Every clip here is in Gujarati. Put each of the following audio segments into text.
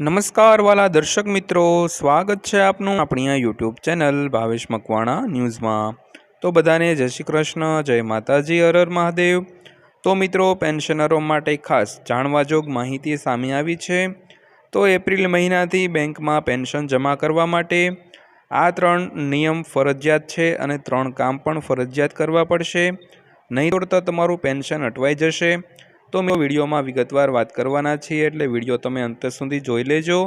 નમસ્કાર વાલા દર્શક મિત્રો, સ્વાગત છે આપનું આપણી આ યુટ્યુબ ચેનલ ભાવેશ મકવાણા ન્યૂઝમાં. તો બધાને જય શ્રી કૃષ્ણ, જય માતાજી, હર હર મહાદેવ. તો મિત્રો, પેન્શનરો માટે ખાસ જાણવાજોગ માહિતી સામે આવી છે. તો એપ્રિલ મહિનાથી બેંકમાં પેન્શન જમા કરવા માટે આ ત્રણ નિયમ ફરજિયાત છે અને ત્રણ કામ પણ ફરજિયાત કરવા પડશે. નહીં તોડતા તમારું પેન્શન અટવાઈ જશે. તો મેં વિડીયોમાં વિગતવાર વાત કરવાના છીએ એટલે વીડિયો તમે અંત સુધી જોઈ લેજો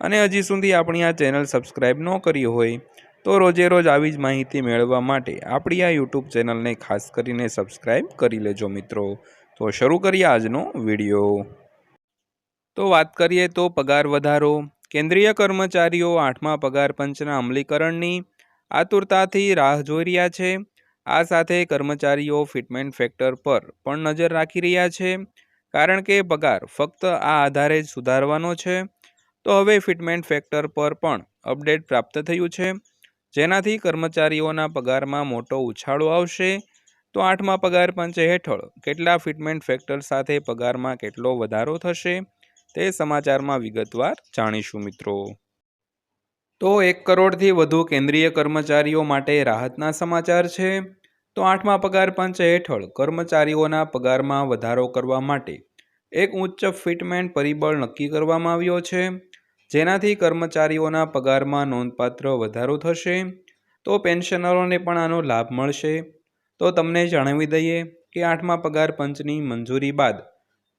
અને હજી સુધી આપણી આ ચેનલ સબસ્ક્રાઈબ ન કરી હોય તો રોજે રોજ આવી જ માહિતી મેળવવા માટે આપણી આ યુટ્યુબ ચેનલને ખાસ કરીને સબસ્ક્રાઈબ કરી લેજો મિત્રો. તો શરૂ કરીએ આજનો વીડિયો. તો વાત કરીએ તો પગાર વધારો. કેન્દ્રીય કર્મચારીઓ આઠમા પગાર પંચના અમલીકરણની આતુરતાથી રાહ જોઈ રહ્યા છે. આ સાથે કર્મચારીઓ ફિટમેન્ટ ફેક્ટર પર પણ નજર રાખી રહ્યા છે. કારણ કે પગાર ફક્ત આ આધારે જ સુધારવાનો છે. તો હવે ફિટમેન્ટ ફેક્ટર પર પણ અપડેટ પ્રાપ્ત થયું છે. જેનાથી કર્મચારીઓના પગારમાં મોટો ઉછાળો આવશે. તો આઠમા પગાર પંચ હેઠળ કેટલા ફિટમેન્ટ ફેક્ટર સાથે પગારમાં કેટલો વધારો થશે તે સમાચારમાં વિગતવાર જાણીશું મિત્રો. તો એક કરોડથી વધુ કેન્દ્રીય કર્મચારીઓ માટે રાહતના સમાચાર છે. તો આઠમા પગાર પંચ હેઠળ કર્મચારીઓના પગારમાં વધારો કરવા માટે એક ઉચ્ચ ફિટમેન્ટ પરિબળ નક્કી કરવામાં આવ્યો છે. જેનાથી કર્મચારીઓના પગારમાં નોંધપાત્ર વધારો થશે. તો પેન્શનરોને પણ આનો લાભ મળશે. તો તમને જણાવી દઈએ કે આઠમા પગાર પંચની મંજૂરી બાદ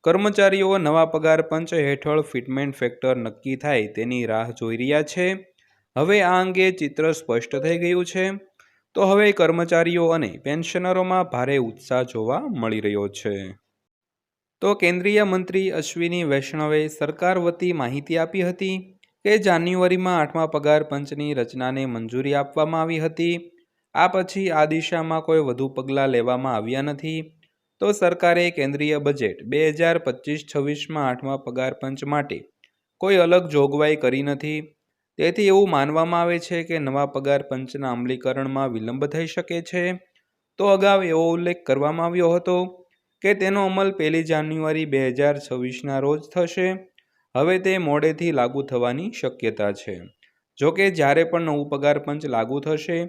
કર્મચારીઓ નવા પગાર પંચ હેઠળ ફિટમેન્ટ ફેક્ટર નક્કી થાય તેની રાહ જોઈ રહ્યા છે. હવે આ અંગે ચિત્ર સ્પષ્ટ થઈ ગયું છે. તો હવે કર્મચારીઓ અને પેન્શનરોમાં ભારે ઉત્સાહ જોવા મળી રહ્યો છે. તો કેન્દ્રીય મંત્રી અશ્વિની વૈષ્ણવે સરકાર વતી માહિતી આપી હતી કે જાન્યુઆરીમાં આઠમા પગાર પંચની રચનાને મંજૂરી આપવામાં આવી હતી. આ પછી આ દિશામાં કોઈ વધુ પગલાં લેવામાં આવ્યા નથી. તો સરકારે કેન્દ્રીય બજેટ બે હજાર પચીસ છવ્વીસમાં આઠમા પગાર પંચ માટે કોઈ અલગ જોગવાઈ કરી નથી. તેથી એવું માનવામાં આવે છે કે નવા પગાર પંચના અમલીકરણમાં વિલંબ થઈ શકે છે. તો અગાઉ એવો ઉલ્લેખ કરવામાં આવ્યો હતો કે તેનો અમલ પહેલી જાન્યુઆરી બે હજાર છવ્વીસના રોજ થશે. હવે તે મોડેથી લાગુ થવાની શક્યતા છે. જોકે જ્યારે પણ નવું પગાર પંચ લાગુ થશે,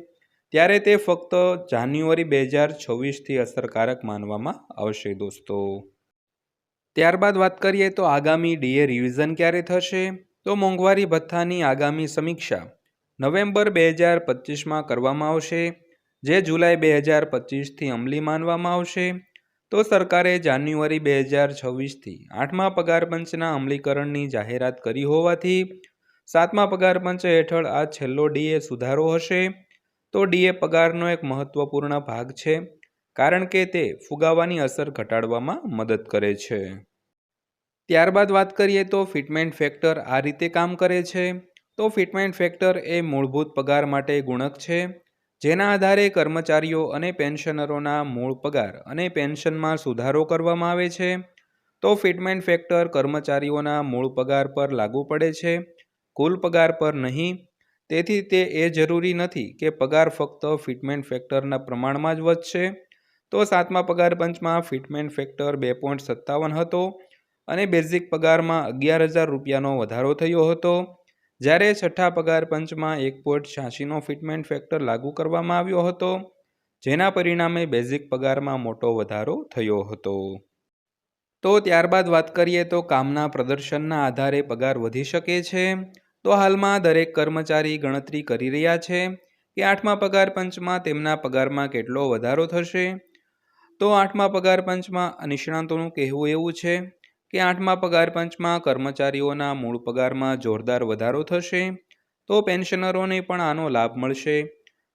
ત્યારે તે ફક્ત જાન્યુઆરી બે હજાર છવ્વીસથી અસરકારક માનવામાં આવશે દોસ્તો. ત્યારબાદ વાત કરીએ તો આગામી ડીએ રિવિઝન ક્યારે થશે? તો મોંઘવારી ભથ્થાની આગામી સમીક્ષા નવેમ્બર બે હજાર પચીસમાં કરવામાં આવશે, જે જુલાઈ બે હજાર પચીસથી અમલી માનવામાં આવશે. તો સરકારે જાન્યુઆરી બે હજાર છવ્વીસથી આઠમા પગાર પંચના અમલીકરણની જાહેરાત કરી હોવાથી સાતમા પગારપંચ હેઠળ આ છેલ્લો ડીએ સુધારો હશે. તો ડીએ પગારનો એક મહત્વપૂર્ણ ભાગ છે, કારણ કે તે ફુગાવાની અસર ઘટાડવામાં મદદ કરે છે. ત્યારબાદ વાત કરીએ તો ફિટમેન્ટ ફેક્ટર આ રીતે કામ કરે છે. તો ફિટમેન્ટ ફેક્ટર એ મૂળભૂત પગાર માટે ગુણક છે. જેના આધારે કર્મચારીઓ અને પેન્શનરોના મૂળ પગાર અને પેન્શનમાં સુધારો કરવામાં આવે છે. તો ફિટમેન્ટ ફેક્ટર કર્મચારીઓના મૂળ પગાર પર લાગુ પડે છે. કુલ પગાર પર નહીં. તેથી તે એ જરૂરી નથી કે પગાર ફક્ત ફિટમેન્ટ ફેક્ટરના પ્રમાણમાં જ વધશે. તો સાતમા પગાર પંચમાં ફિટમેન્ટ ફેક્ટર બે પોઈન્ટ સત્તાવન હતો. અને બેઝિક પગારમાં અગિયાર હજાર રૂપિયાનો વધારો થયો હતો. જ્યારે છઠ્ઠા પગાર પંચમાં એક પોઈન્ટ છ્યાસીનો ફિટમેન્ટ ફેક્ટર લાગુ કરવામાં આવ્યો હતો, જેના પરિણામે બેઝિક પગારમાં મોટો વધારો થયો હતો. તો ત્યારબાદ વાત કરીએ તો કામના પ્રદર્શનના આધારે પગાર વધી શકે છે. તો હાલમાં દરેક કર્મચારી ગણતરી કરી રહ્યા છે કે આઠમા પગાર પંચમાં તેમના પગારમાં કેટલો વધારો થશે. તો આઠમા પગાર પંચમાં નિષ્ણાંતોનું કહેવું એવું છે કે આઠમા પગાર પંચમાં કર્મચારીઓના મૂળ પગારમાં જોરદાર વધારો થશે, તો પેન્શનરોને પણ આનો લાભ મળશે.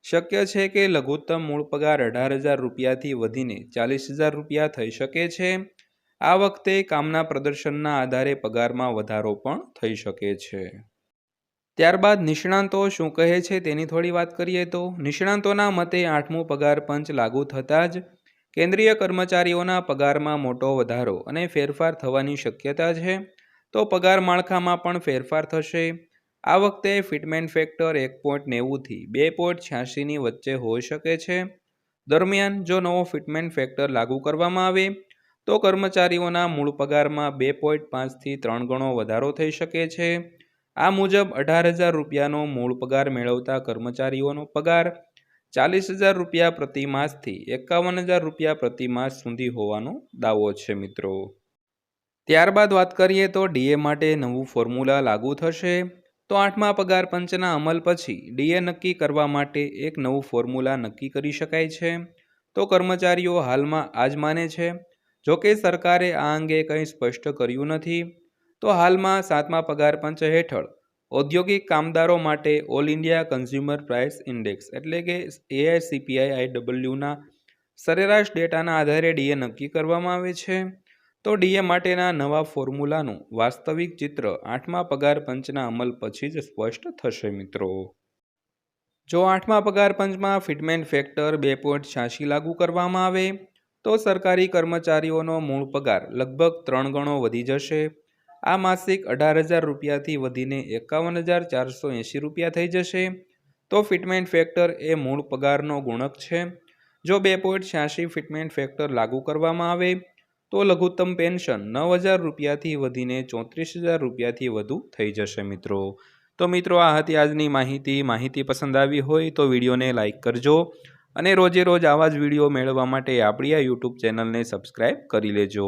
શક્ય છે કે લઘુત્તમ મૂળ પગાર અઢાર હજાર રૂપિયાથી વધીને ચાલીસ હજાર રૂપિયા થઈ શકે છે. આ વખતે કામના પ્રદર્શનના આધારે પગારમાં વધારો પણ થઈ શકે છે. ત્યારબાદ નિષ્ણાંતો શું કહે છે તેની થોડી વાત કરીએ તો, નિષ્ણાંતોના મતે આઠમું પગાર પંચ લાગુ થતાં જ કેન્દ્રીય કર્મચારીઓના પગારમાં મોટો વધારો અને ફેરફાર થવાની શક્યતા છે. તો પગાર માળખામાં પણ ફેરફાર થશે. આ વખતે ફિટમેન્ટ ફેક્ટર એક પોઈન્ટ નેવુંથી બે પોઈન્ટ છ્યાસીની વચ્ચે હોઈ શકે છે. દરમિયાન જો નવો ફિટમેન્ટ ફેક્ટર લાગુ કરવામાં આવે, તો કર્મચારીઓના મૂળ પગારમાં બે પોઈન્ટ પાંચથી ત્રણ ગણો વધારો થઈ શકે છે. આ મુજબ અઢાર હજાર રૂપિયાનો મૂળ પગાર મેળવતા કર્મચારીઓનો પગાર ચાલીસ હજાર રૂપિયા પ્રતિ માસથી એકાવન હજાર રૂપિયા પ્રતિ માસ સુધી હોવાનો દાવો છે, મિત્રો. ત્યારબાદ વાત કરીએ તો ડીએ માટે નવું ફોર્મ્યુલા લાગુ થશે. તો આઠમા પગાર પંચના અમલ પછી ડીએ નક્કી કરવા માટે એક નવું ફોર્મ્યુલા નક્કી કરી શકાય છે. તો કર્મચારીઓ હાલમાં આજ માને છે. જોકે સરકારે આ અંગે કંઈ સ્પષ્ટ કર્યું નથી. તો હાલમાં સાતમા પગાર પંચ હેઠળ ઔદ્યોગિક કામદારો માટે all India consumer price index એટલે કે એઆઈસીપીઆઈ આઈડબલ્યુના સરેરાશ ડેટાના આધારે ડીએ નક્કી કરવામાં આવે છે. તો ડીએ માટેના નવા ફોર્મ્યુલાનું વાસ્તવિક ચિત્ર આઠમા પગાર પંચના અમલ પછી જ સ્પષ્ટ થશે મિત્રો. જો આઠમા પગાર પંચમાં ફિટમેન્ટ ફેક્ટર બે પોઈન્ટ છ્યાસી લાગુ કરવામાં આવે, તો સરકારી કર્મચારીઓનો મૂળ પગાર લગભગ ત્રણ ગણો વધી જશે. આ માસિક અઢાર હજાર રૂપિયાથી વધીને એકાવન હજાર ચારસો એંશી રૂપિયા થઈ જશે. તો ફિટમેન્ટ ફેક્ટર એ મૂળ પગારનો ગુણક છે. જો બે પોઈન્ટ છ્યાસી ફિટમેન્ટ ફેક્ટર લાગુ કરવામાં આવે, તો લઘુત્તમ પેન્શન નવ હજાર રૂપિયાથી વધીને ચોત્રીસ હજાર રૂપિયાથી વધુ થઈ જશે મિત્રો. તો મિત્રો, આ હતી આજની માહિતી. માહિતી પસંદ આવી હોય તો વિડીયોને લાઇક કરજો અને રોજે રોજ આવા જ વીડિયો મેળવવા માટે આપણી આ યુટ્યુબ ચેનલને સબસ્ક્રાઈબ કરી લેજો.